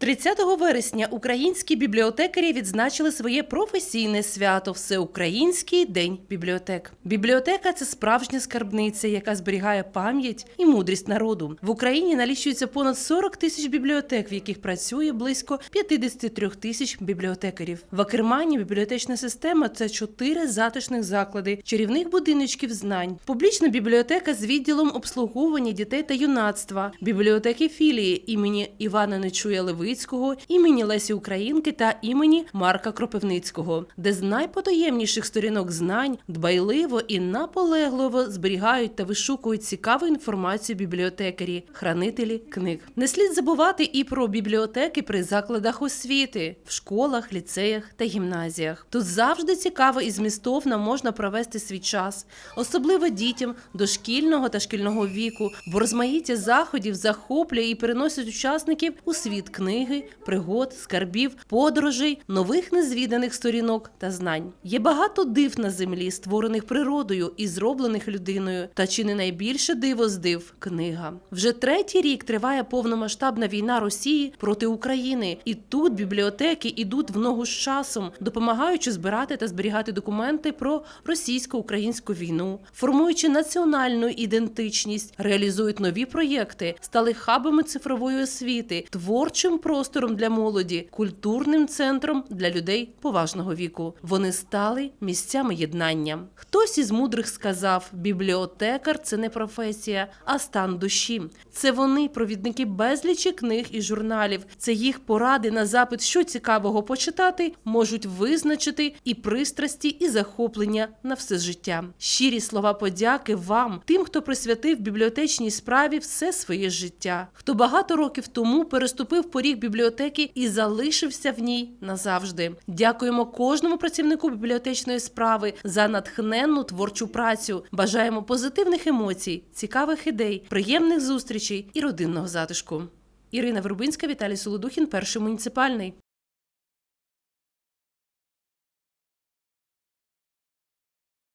30 вересня українські бібліотекарі відзначили своє професійне свято Всеукраїнський день бібліотек. Бібліотека це справжня скарбниця, яка зберігає пам'ять і мудрість народу. В Україні налічується понад 40 тисяч бібліотек, в яких працює близько 53 тисяч бібліотекарів. В Акермані бібліотечна система це чотири затишних заклади чарівних будиночків знань, публічна бібліотека з відділом обслуговування дітей та юнацтва, бібліотеки філії імені Івана Нечуя Левицького, імені Лесі Українки та імені Марка Кропивницького, де з найпотаємніших сторінок знань дбайливо і наполегливо зберігають та вишукують цікаву інформацію бібліотекарі, хранителі книг. Не слід забувати і про бібліотеки при закладах освіти, в школах, ліцеях та гімназіях. Тут завжди цікаво і змістовно можна провести свій час, особливо дітям дошкільного та шкільного віку, бо розмаїття заходів захоплює і переносить учасників у світ книги, пригод, скарбів, подорожей, нових незвіданих сторінок та знань. Є багато див на землі, створених природою і зроблених людиною. Та чи не найбільше диво з див книга? Вже третій рік триває повномасштабна війна Росії проти України, і тут бібліотеки ідуть в ногу з часом, допомагаючи збирати та зберігати документи про російсько-українську війну, формуючи національну ідентичність, реалізують нові проєкти, стали хабами цифрової освіти, творчим простором для молоді, культурним центром для людей поважного віку. Вони стали місцями єднання. Хтось із мудрих сказав: бібліотекар це не професія, а стан душі. Це вони, провідники безлічі книг і журналів. Це їх поради на запит, що цікавого почитати, можуть визначити і пристрасті, і захоплення на все життя. Щирі слова подяки вам, тим, хто присвятив бібліотечній справі все своє життя, хто багато років тому переступив поріг бібліотеки і залишився в ній назавжди. Дякуємо кожному працівнику бібліотечної справи за натхненну творчу працю. Бажаємо позитивних емоцій, цікавих ідей, приємних зустрічей і родинного затишку. Ірина Вербинська, Віталій Солодухін, перший муніципальний.